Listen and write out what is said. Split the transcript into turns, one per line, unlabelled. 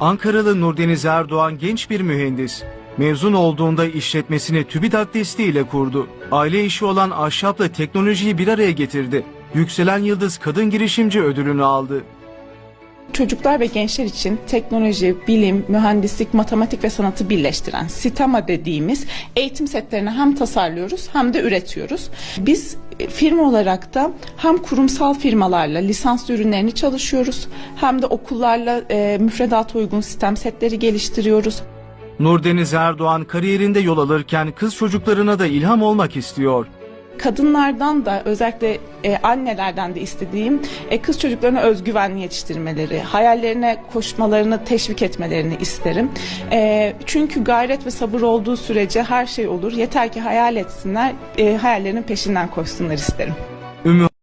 Ankaralı Nurdeniz Erdoğan genç bir mühendis. Mezun olduğunda işletmesini TÜBİTAK desteğiyle kurdu. Aile işi olan ahşapla teknolojiyi bir araya getirdi. Yükselen Yıldız Kadın Girişimci ödülünü aldı.
Çocuklar ve gençler için teknoloji, bilim, mühendislik, matematik ve sanatı birleştiren SITAMA dediğimiz eğitim setlerini hem tasarlıyoruz hem de üretiyoruz. Biz e, firma olarak da hem kurumsal firmalarla lisanslı ürünlerini çalışıyoruz hem de okullarla e, müfredata uygun sistem setleri geliştiriyoruz.
Nurdeniz Erdoğan kariyerinde yol alırken kız çocuklarına da ilham olmak istiyor.
Kadınlardan da özellikle e, annelerden de istediğim e, kız çocuklarına özgüvenli yetiştirmeleri, hayallerine koşmalarını teşvik etmelerini isterim. E, çünkü gayret ve sabır olduğu sürece her şey olur. Yeter ki hayal etsinler, e, hayallerinin peşinden koşsunlar isterim.
Ümmü